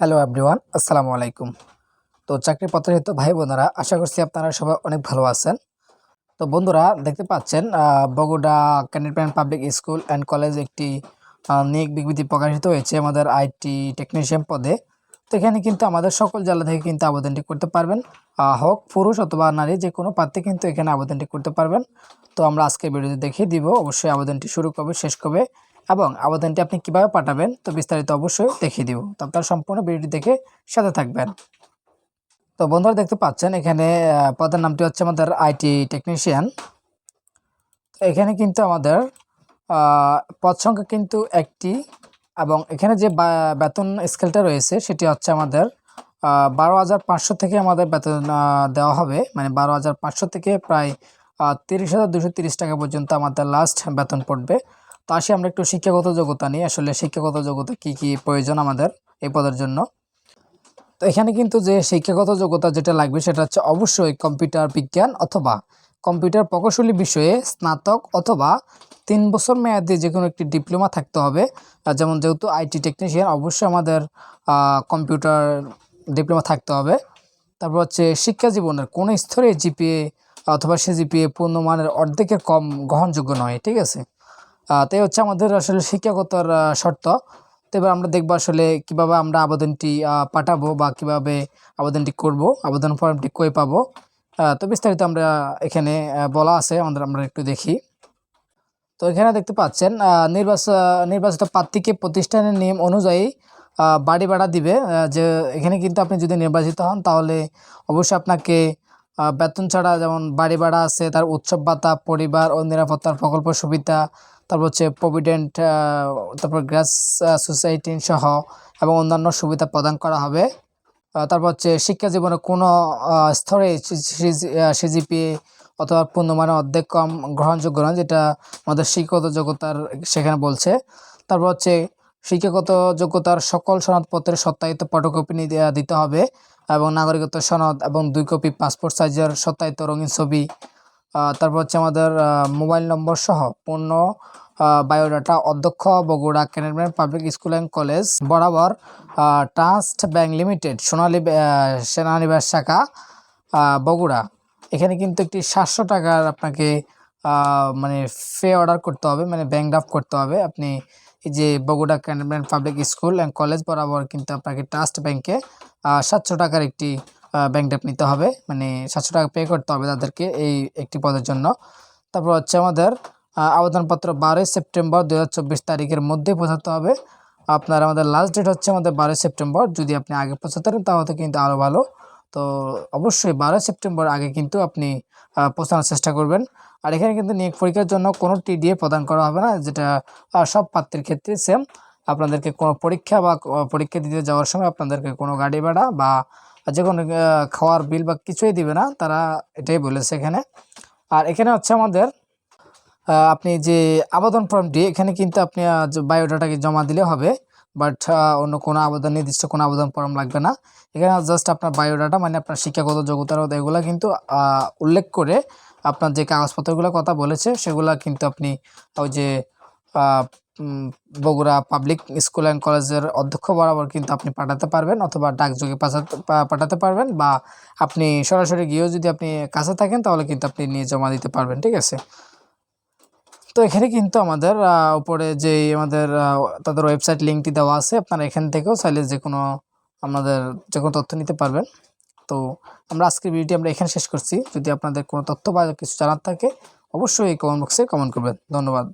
Hello everyone, আসসালামু আলাইকুম। তো চাকরি পত্রহিত ভাই বোনেরা, আশা করছি আপনারা সবাই অনেক ভালো আছেন। তো বন্ধুরা, দেখতে পাচ্ছেন Bogura cantonment public school and college একটি নিয়োগ বিজ্ঞপ্তি প্রকাশিত হয়েছে আমাদের আইটি টেকনিশিয়ান পদে। তো এখানে কিন্তু আমাদের সকল জেলা থেকে কিন্তু আবেদনটি করতে পারবেন। হোক পুরুষ অথবা নারী যে কোনো প্রার্থী কিন্তু এখানে আবেদনটি করতে পারবেন। তো আমরা আজকে ভিডিওতে দেখিয়ে দিব, অবশ্যই আবেদনটি শুরু কবে শেষ কবে এবং আবেদনটি আপনি কীভাবে পাঠাবেন, তো বিস্তারিত অবশ্যই দেখিয়ে দিব। তো আপনারা সম্পূর্ণ ভিডিওটি দেখে সাথে থাকবেন। তো বন্ধুরা দেখতে পাচ্ছেন, এখানে পদের নামটি হচ্ছে আমাদের আইটি টেকনিশিয়ান। তো এখানে কিন্তু আমাদের পদ সংখ্যা কিন্তু একটি এবং এখানে যে বেতন স্কেলটা রয়েছে, সেটি হচ্ছে আমাদের বারো হাজার পাঁচশো থেকে আমাদের বেতন দেওয়া হবে। মানে বারো হাজার পাঁচশো থেকে প্রায় তিরিশ হাজার দুশো তিরিশ টাকা পর্যন্ত আমাদের লাস্ট বেতন পড়বে। তো আসি আমরা একটু শিক্ষাগত যোগ্যতা নিয়ে। আসলে শিক্ষাগত যোগ্যতা কি কি প্রয়োজন আমাদের এই পদের জন্য? তো এখানে কিন্তু যে শিক্ষাগত যোগ্যতা যেটা লাগবে সেটা হচ্ছে অবশ্যই কম্পিউটার বিজ্ঞান অথবা কম্পিউটার প্রকৌশলী বিষয়ে স্নাতক অথবা তিন বছর মেয়াদে যে কোনো একটি ডিপ্লোমা থাকতে হবে। যেমন যেহেতু আইটি টেকনিশিয়ান, অবশ্যই আমাদের কম্পিউটার ডিপ্লোমা থাকতে হবে। তারপর হচ্ছে শিক্ষা জীবনের কোনো স্তরে জিপিএ অথবা সে জিপিএ পূর্ণমানের অর্ধেকের কম গ্রহণযোগ্য নয়, ঠিক আছে? তাই হচ্ছে আমাদের আসলে শিক্ষাগতর শর্ত। তো এবার আমরা দেখব আসলে কীভাবে আমরা আবেদনটি পাঠাবো বা কীভাবে আবেদনটি করব, আবেদন ফর্মটি কই পাবো। তো বিস্তারিত আমরা এখানে বলা আছে, আমাদের, আমরা একটু দেখি। তো এখানে দেখতে পাচ্ছেন নির্বাচন নির্বাচিত প্রার্থীকে প্রতিষ্ঠানের নিয়ম অনুযায়ী বাড়ি ভাড়া দিবে। যে এখানে কিন্তু আপনি যদি নির্বাচিত হন, তাহলে অবশ্যই আপনাকে বেতন ছাড়া যেমন বাড়ি ভাড়া আছে, তার উৎসব ভাতা, পরিবার ও নিরাপত্তার প্রকল্প, সুবিধা তারপর হচ্ছে প্রভিডেন্ট তারপর গ্যাস সোসাইটি সহ এবং অন্যান্য সুবিধা প্রদান করা হবে। তারপর হচ্ছে শিক্ষা জীবনে কোনো স্তরে সিজিপিএ অথবা পূর্ণমানের অর্ধেক কম গ্রহণযোগ্য নয়, যেটা আমাদের শিক্ষাগত যোগ্যতার সেখানে বলছে। তারপর হচ্ছে শিক্ষাগত যোগ্যতার সকল সনদপত্রের সত্যায়িত ফটোকপি দিতে হবে এবং নাগরিকত্ব সনদ এবং দুই কপি পাসপোর্ট সাইজের সত্যায়িত রঙিন ছবি তারপর হচ্ছে আমাদের মোবাইল নম্বর সহ পূর্ণ বায়োডাটা অধ্যক্ষ Bogura cantonment public school and college বরাবর ট্রাস্ট ব্যাংক লিমিটেড সোনালী সেনানিবাস শাখা বগুড়া। এখানে কিন্তু একটি সাতশো টাকার আপনাকে মানে ফে অর্ডার করতে হবে মানে ব্যাংক ড্রাফট করতে হবে। আপনি এই যে Bogura cantonment public school and college বরাবর কিন্তু আপনাকে ট্রাস্ট ব্যাংকে সাতশো টাকার একটি ব্যাংক ড্রাফট নিতে হবে। মানে সাতশো টাকা পে করতে হবে তাদেরকে এই একটি পদের জন্য। তারপর হচ্ছে আমাদের আবেদনপত্র বারোই সেপ্টেম্বর দুই হাজার চব্বিশ তারিখের মধ্যে পৌঁছাতে হবে। আপনার আমাদের লাস্ট ডেট হচ্ছে আমাদের বারোই সেপ্টেম্বর। যদি আপনি আগে পৌঁছাতে পারেন তাহলে কিন্তু আরও ভালো। তো অবশ্যই বারোই সেপ্টেম্বর আগে কিন্তু আপনি পৌঁছানোর চেষ্টা করবেন। আর এখানে কিন্তু নিয়োগ পরীক্ষার জন্য কোনো টিডিএ প্রদান করা হবে না, যেটা সব পাত্রের ক্ষেত্রে সেম আপনাদেরকে কোনো পরীক্ষা বা পরীক্ষা দিতে যাওয়ার সময় আপনাদেরকে কোনো গাড়ি ভাড়া বা যে কোনো খাওয়ার বিল বা কিছুই দিবে না, তারা এটাই বলেছে এখানে। আর এখানে হচ্ছে আমাদের আপনি যে আবেদন ফর্মটি এখানে কিন্তু আপনি বায়োডাটাকে জমা দিলে হবে বাট অন্য কোনো আবেদন, নির্দিষ্ট কোনো আবেদন ফর্ম লাগবে না। এখানে জাস্ট আপনার বায়োডাটা মানে আপনার শিক্ষাগত যোগ্যতার এগুলো কিন্তু উল্লেখ করে আপনার যে কাগজপত্রগুলোর কথা বলেছে, সেগুলো কিন্তু আপনি, ওই যে বগুড়া পাবলিক স্কুল অ্যান্ড কলেজের অধ্যক্ষ বরাবর কিন্তু আপনি পাঠাতে পারবেন অথবা ডাকযোগে পাঠাতে পাঠাতে পারবেন বা আপনি সরাসরি গিয়েও যদি আপনি কাছে থাকেন তাহলে কিন্তু আপনি নিয়ে জমা দিতে পারবেন, ঠিক আছে? তো এখানে কিন্তু আমাদের উপরে যে আমাদের তাদের ওয়েবসাইট লিঙ্কটি দেওয়া আছে, আপনারা এখান থেকেও চাইলে যে কোনো আমাদের যে কোনো তথ্য নিতে পারবেন। তো আমরা আজকের ভিডিওটি আমরা এখানে শেষ করছি। যদি আপনাদের কোনো তথ্য বা কিছু জানার থাকে, অবশ্যই এই কমেন্ট বক্সে কমেন্ট করবেন। ধন্যবাদ।